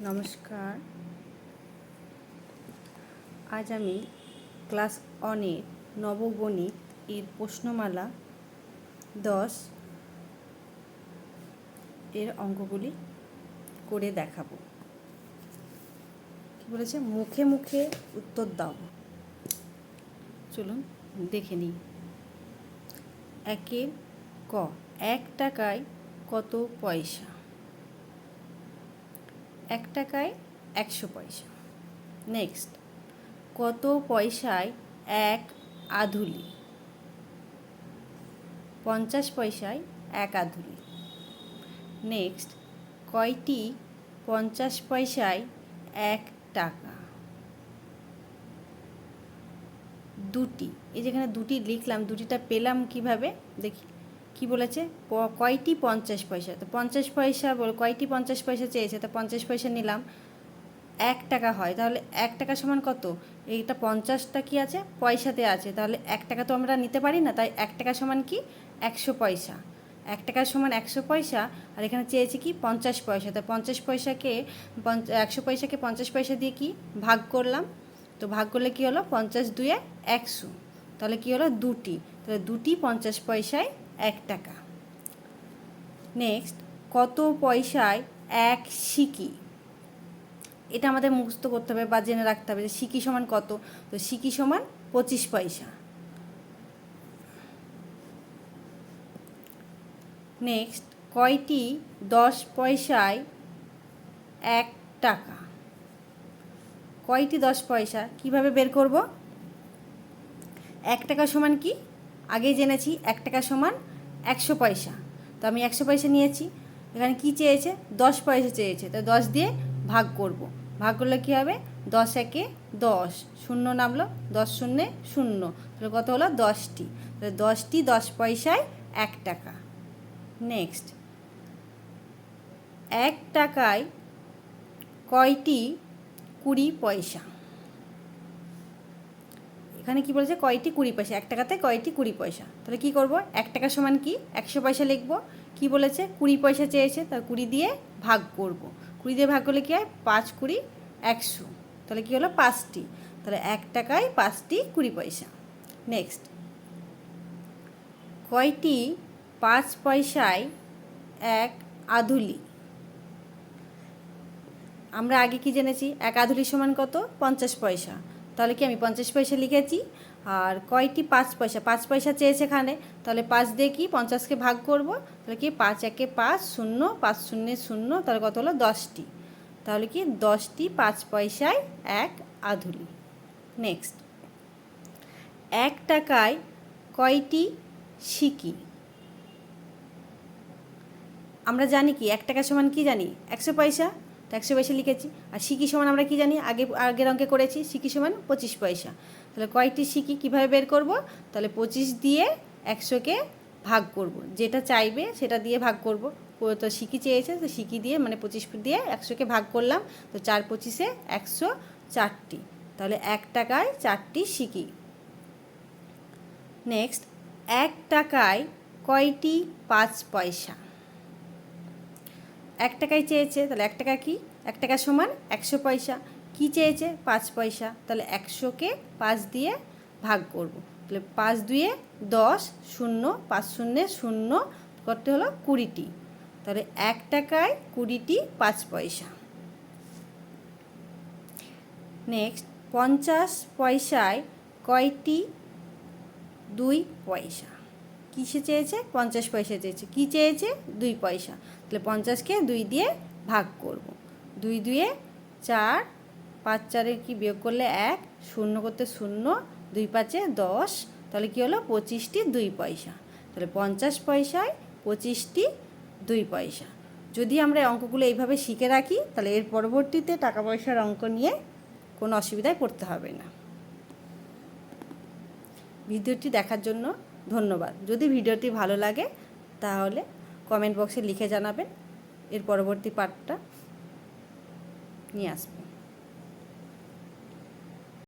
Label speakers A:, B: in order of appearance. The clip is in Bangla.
A: নমস্কার। আজ আমি ক্লাস ওয়ানের নবগণিত এর প্রশ্নমালা দশ এর অঙ্কগুলি করে দেখাবো। কি বলেছে? মুখে মুখে উত্তর দাও। চলুন দেখে নিই। একের ক, এক টাকায় কত পয়সা? এক টাকায় একশো পয়সা। নেক্সট কত পয়সায় এক আধুলি? পঞ্চাশ পয়সায় এক আধুলি। নেক্সট কয়টি পঞ্চাশ পয়সায় এক টাকা? দুটি। এই যেখানে দুটি লিখলাম, দুটিটা পেলাম কীভাবে? দেখি। কি বলেছে? কয়টি পঞ্চাশ পয়সা? তো পঞ্চাশ পয়সা বল, কয়টি পঞ্চাশ পয়সা চেয়েছে? তো পঞ্চাশ পয়সা নিলাম। এক টাকা হয়। তাহলে এক টাকা সমান কত? এইটা পঞ্চাশটা কি আছে? পয়সাতে আছে। তাহলে এক টাকা তো আমরা নিতে পারি না। তাই এক টাকা সমান কি? একশো পয়সা। এক টাকার সমান একশো পয়সা, আর এখানে চেয়েছে কি? পঞ্চাশ পয়সা। তো পঞ্চাশ পয়সাকে একশো পয়সাকে পঞ্চাশ পয়সা দিয়ে কি ভাগ করলাম? তো ভাগ করলে কি হলো? পঞ্চাশ দুয়ে একশো। তাহলে কি হলো? দুটি। তাহলে দুটি পঞ্চাশ পয়সায় এক টাকা। নেক্সট কত পয়সায় এক সিকি? এটা আমাদের মুখস্থ করতে হবে বা জেনে রাখতে হবে যে সিকি সমান কত? তো সিকি সমান পঁচিশ পয়সা। নেক্সট কয়টি দশ পয়সায় এক টাকা? কয়টি দশ পয়সা? কীভাবে বের করব? এক টাকা সমান কি? আগেই জেনেছি এক টাকা সমান একশো পয়সা। তো আমি একশো পয়সা নিয়েছি। এখানে কি চেয়েছে? দশ পয়সা চেয়েছে। তো দশ দিয়ে ভাগ করব। ভাগ করলে কী হবে? দশ একে দশ। শূন্য নামলো। দশ শূন্যে শূন্য। তাহলে কত হলো? দশটি। তাহলে দশটি দশ পয়সায় এক টাকা। নেক্সট। এক টাকায় কয়টি কুড়ি পয়সা? এখানে কি বলেছে? কয়টি কুড়ি পয়সা? এক টাকাতে কয়টি কুড়ি পয়সা? তাহলে কি করব? এক টাকা সমান কি? একশো পয়সা লিখব। কি বলেছে? কুড়ি পয়সা চেয়েছে তার কুড়ি দিয়ে ভাগ করব। কুড়ি দিয়ে ভাগ করলে কি হয়? পাঁচ কুড়ি একশো। তাহলে কি হলো? পাঁচটি। তাহলে এক টাকায় পাঁচটি কুড়ি পয়সা। নেক্সট কয়টি পাঁচ পয়সায় এক আধুলি? আমরা আগে কি জেনেছি? এক আধুলি সমান কত? পঞ্চাশ পয়সা। তাহলে কি আমি পঞ্চাশ পয়সা লিখেছি? আর কয়টি? পাঁচ পয়সা। পাঁচ পয়সা চেয়েছে এখানে। তাহলে পাঁচ দিয়ে কি? পঞ্চাশকে ভাগ করব। তাহলে কি? পাঁচ একে পাঁচ, শূন্য পাঁচ শূন্য শূন্য, তাহলে কত হলো? দশটি। তাহলে কি? দশটি, পাঁচ পয়সায় এক আধুলি। নেক্সট। এক টাকায় কয়টি সিকি আমরা জানি কি? এক টাকা সমান কি জানি? একশো পয়সা। তো একশো পয়সা লিখেছি। আর সিকি সমান আমরা কি জানি? আগে, আগের অঙ্কে করেছি, সিকি সমান পঁচিশ পয়সা। তাহলে কয়টি সিকি কীভাবে বের করব? তাহলে পঁচিশ দিয়ে একশোকে ভাগ করব। যেটা চাইবে সেটা দিয়ে ভাগ করব। তো সিকি চেয়েছে, তো সিকি দিয়ে মানে পঁচিশ দিয়ে একশোকে ভাগ করলাম। তো চার পঁচিশে একশো চারটি। তাহলে এক টাকায় চারটি সিকি। নেক্সট এক টাকায় কয়টি? পাঁচ পয়সা। এক টাকায় চেয়েছে, তাহলে এক টাকা কি? এক টাকা সমান একশো পয়সা। কি চেয়েছে? পাঁচ পয়সা। তাহলে একশোকে পাঁচ দিয়ে ভাগ করব। তাহলে পাঁচ দুয়ে দশ শূন্য, পাঁচ শূন্যে শূন্য করতে হলো কুড়িটি। তাহলে এক টাকায় কুড়িটি, পাঁচ পয়সা। নেক্সট, পঞ্চাশ পয়সায় কয়টি? দুই পয়সা। কিসে চেয়েছে? পঞ্চাশ পয়সা চেয়েছে। কি চেয়েছে? দুই পয়সা। তাহলে পঞ্চাশকে দুই দিয়ে ভাগ করব। দুই দুয়ে চার, পাঁচ চারে কি বিয়োগ করলে এক, শূন্য করতে শূন্য, দুই পাঁচে দশ, তাহলে কি হলো? পঁচিশটি দুই পয়সা। তাহলে পঞ্চাশ পয়সায় পঁচিশটি দুই পয়সা। যদি আমরা অঙ্কগুলো এইভাবে শিখে রাখি, তাহলে এর পরবর্তীতে টাকা পয়সার অঙ্ক নিয়ে কোনো অসুবিধায় পড়তে হবে না। ভিডিওটি দেখার জন্য ধন্যবাদ। যদি ভিডিওটি ভালো লাগে, তাহলে কমেন্ট বক্সে লিখে জানাবেন। এর পরবর্তী পার্টটা নিয়ে আসবেন